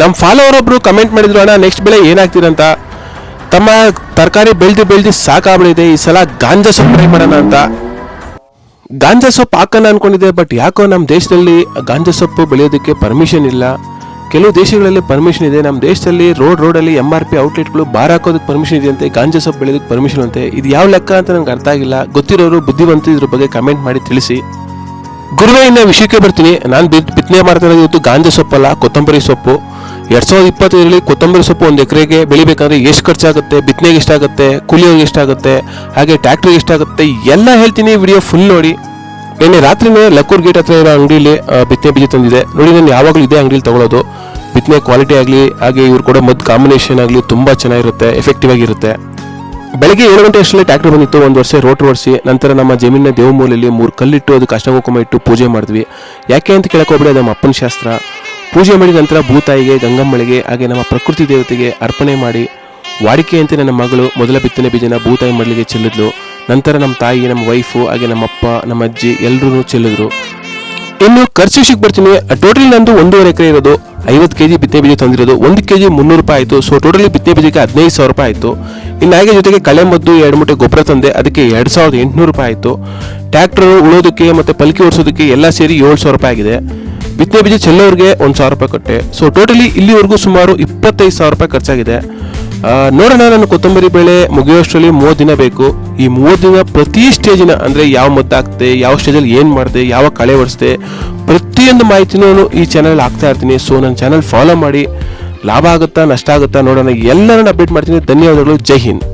ನಮ್ಮ ಫಾಲೋವರ್ ಒಬ್ರು ಕಮೆಂಟ್ ಮಾಡಿದ್ರು, ಅಣ್ಣ ನೆಕ್ಸ್ಟ್ ಬೆಳೆ ಏನಾಗ್ತೀರಂತ? ತಮ್ಮ ತರಕಾರಿ ಬೆಳೆದು ಬೆಳೆದು ಸಾಕಾಗ್ಬಿಟ್ಟಿದೆ ಈ ಸಲ ಗಾಂಜಾ ಸೊಪ್ಪು ಟ್ರೈ ಮಾಡೋಣ ಅಂತ. ಗಾಂಜಾ ಸೊಪ್ಪು ಹಾಕೋಣ ಅನ್ಕೊಂಡಿದ್ದೆ ಬಟ್ ಯಾಕೋ ನಮ್ಮ ದೇಶದಲ್ಲಿ ಗಾಂಜಾ ಸೊಪ್ಪು ಬೆಳೆಯೋದಕ್ಕೆ ಪರ್ಮಿಷನ್ ಇಲ್ಲ. ಕೆಲವು ದೇಶಗಳಲ್ಲಿ ಪರ್ಮಿಷನ್ ಇದೆ. ನಮ್ಮ ದೇಶದಲ್ಲಿ ರೋಡ್ ರೋಡಲ್ಲಿ ಎಂ ಆರ್ ಪಿ ಔಟ್ಲೆಟ್ಗಳು ಬಾರ್ ಹಾಕೋದಕ್ಕೆ ಪರ್ಮಿಷನ್ ಇದೆಯಂತೆ ಗಾಂಜಾ ಸೊಪ್ಪು ಬೆಳೆಯೋದಕ್ಕೆ ಪರ್ಮಿಷನ್ ಅಂತೆ? ಇದು ಯಾವ ಲೆಕ್ಕ ಅಂತ ನನಗೆ ಅರ್ಥ ಆಗಿಲ್ಲ. ಗೊತ್ತಿರೋರು ಬುದ್ಧಿವಂತ ಇದ್ರ ಬಗ್ಗೆ ಕಮೆಂಟ್ ಮಾಡಿ ತಿಳಿಸಿ. ಗುರುವೇ, ಇನ್ನ ವಿಷಯಕ್ಕೆ ಬರ್ತೀನಿ. ನಾನು ಬಿತ್ತನೆ ಮಾಡ್ತಾ ಇರೋದು ಗಾಂಜಾ ಸೊಪ್ಪಲ್ಲ, ಕೊತ್ತಂಬರಿ ಸೊಪ್ಪು. ಎರಡ್ ಸಾವಿರದ ಇಪ್ಪತ್ತೈದರಲ್ಲಿ ಕೊತ್ತಂಬರಿ ಸೊಪ್ಪು ಒಂದು ಎಕರೆಗೆ ಬೆಳಿಬೇಕಂದ್ರೆ ಎಷ್ಟು ಖರ್ಚಾಗುತ್ತೆ, ಬಿತ್ತನೆಗೆ ಎಷ್ಟಾಗುತ್ತೆ ಎಷ್ಟು ಎಷ್ಟಾಗುತ್ತೆ, ಹಾಗೆ ಟ್ಯಾಕ್ಟ್ರಿಗೆ ಎಷ್ಟಾಗುತ್ತೆ, ಎಲ್ಲ ಹೇಳ್ತೀನಿ. ವಿಡಿಯೋ ಫುಲ್ ನೋಡಿ. ನಿನ್ನೆ ರಾತ್ರಿನೇ ಲಕ್ಕೂರ್ ಗೇಟ್ ಹತ್ರ ಇರೋ ಅಂಗಡಿಲಿ ಬಿತ್ತನೆ ಬೀಜ ತಂದಿದೆ ನೋಡಿ, ನಾನು ಯಾವಾಗಲೂ ಇದೇ ಅಂಗಡಿಲಿ ತಗೊಳ್ಳೋದು ಬಿತ್ತನೆ ಕ್ವಾಲಿಟಿ ಆಗಲಿ, ಹಾಗೆ ಇವ್ರು ಕೂಡ ಮದ್ದು ಕಾಂಬಿನೇಷನ್ ಆಗಲಿ ತುಂಬ ಚೆನ್ನಾಗಿರುತ್ತೆ ಎಫೆಕ್ಟಿವ್ ಆಗಿರುತ್ತೆ. ಬೆಳಗ್ಗೆ ಏಳು ಗಂಟೆ ಅಷ್ಟರಲ್ಲಿ ಟ್ಯಾಕ್ಟ್ರ್ ಬಂದಿತ್ತು. ಒಂದು ವರ್ಷ ರೋಟ್ ಓಡಿಸಿ, ನಂತರ ನಮ್ಮ ಜಮೀನಿನ ದೇವಮೂಲಲ್ಲಿ ಮೂರು ಕಲ್ಲಿಟ್ಟು, ಅದು ಅಷ್ಟಗೋಕುಮ ಇಟ್ಟು ಪೂಜೆ ಮಾಡಿದ್ವಿ. ಯಾಕೆ ಅಂತ ಕೇಳಕ್ಕೆ ಹೋಗ್ಬೇಡಿ ನಮ್ಮ ಅಪ್ಪನ ಶಾಸ್ತ್ರ. ಪೂಜೆ ಮಾಡಿದ ನಂತರ ಭೂತಾಯಿಗೆ, ಗಂಗಮ್ಮಳಿಗೆ, ಹಾಗೆ ನಮ್ಮ ಪ್ರಕೃತಿ ದೇವತೆಗೆ ಅರ್ಪಣೆ ಮಾಡಿ ವಾಡಿಕೆಯಂತೆ ನನ್ನ ಮಗಳು ಮೊದಲ ಬಿತ್ತನೆ ಬೀಜನ ಭೂತಾಯಿ ಮಡಲಿಗೆ ಚೆಲ್ಲಿದ್ಲು. ನಂತರ ನಮ್ಮ ತಾಯಿ, ನಮ್ಮ ವೈಫು ಹಾಗೆ ನಮ್ಮ ಅಪ್ಪ, ನಮ್ಮ ಅಜ್ಜಿ ಎಲ್ಲರೂ ಚೆಲ್ಲಿದ್ರು. ಇನ್ನು ಖರ್ಚು ವಿಷಯಕ್ಕೆ ಬರ್ತೀನಿ. ಟೋಟಲ್ ನಂದು ಒಂದೂವರೆ ಎಕರೆ ಇರೋದು. ಐವತ್ತು ಕೆಜಿ ಬಿತ್ತನೆ ಬೀಜ ತಂದಿರೋದು. ಒಂದು ಕೆಜಿ ಮುನ್ನೂರು ರೂಪಾಯಿ ಆಯಿತು. ಸೊ ಟೋಟಲಿ ಬಿತ್ತನೆ ಬೀಜಕ್ಕೆ ಹದಿನೈದು ಸಾವಿರ ರೂಪಾಯಿ ಆಯಿತು. ಇನ್ನು ಹಾಗೆ ಜೊತೆಗೆ ಕಳೆ ಮದ್ದು ಎರಡು ಮೂಟೆ ಗೊಬ್ಬರ ತಂದೆ. ಅದಕ್ಕೆ ಎರಡು ಸಾವಿರದ ಎಂಟುನೂರು ರೂಪಾಯಿ ಆಯಿತು. ಟ್ಯಾಕ್ಟರ್ ಉಳೋದಕ್ಕೆ ಮತ್ತು ಪಲ್ಕಿ ಓಡಿಸೋದಕ್ಕೆ ಎಲ್ಲ ಸೇರಿ ಏಳು ಸಾವಿರ ರೂಪಾಯಿ ಆಗಿದೆ. ಬಿತ್ತನೆ ಬೀಜ ಚೆಲ್ಲೋರಿಗೆ ಒಂದು ಸಾವಿರ ರೂಪಾಯಿ ಕೊಟ್ಟೆ. ಸೊ ಟೋಟಲಿ ಇಲ್ಲಿವರೆಗೂ ಸುಮಾರು ಇಪ್ಪತ್ತೈದು ಸಾವಿರ ರೂಪಾಯಿ ಖರ್ಚಾಗಿದೆ. ನೋಡೋಣ ನಾನು ಕೊತ್ತಂಬರಿ ಬೆಳೆ ಮುಗಿಯೋಷ್ಟರಲ್ಲಿ ಮೂವತ್ತು ದಿನ ಬೇಕು. ಈ ಮೂವತ್ತು ದಿನ ಪ್ರತಿ ಸ್ಟೇಜಿನ ಅಂದರೆ ಯಾವ ಮದ್ದು ಹಾಕ್ತೆ, ಯಾವ ಸ್ಟೇಜಲ್ಲಿ ಏನು ಮಾಡಿದೆ, ಯಾವ ಕಳೆ ಒಡಿಸ್ದೆ, ಪ್ರತಿಯೊಂದು ಮಾಹಿತಿನೂ ಈ ಚಾನಲ್ ಹಾಕ್ತಾ ಇರ್ತೀನಿ. ಸೊ ನನ್ನ ಚಾನಲ್ ಫಾಲೋ ಮಾಡಿ. ಲಾಭ ಆಗುತ್ತಾ ನಷ್ಟ ಆಗುತ್ತಾ ನೋಡೋಣ. ಎಲ್ಲರನ್ನ ಅಪ್ಡೇಟ್ ಮಾಡ್ತೀನಿ. ಧನ್ಯವಾದಗಳು. ಜೈ ಹಿಂದ್.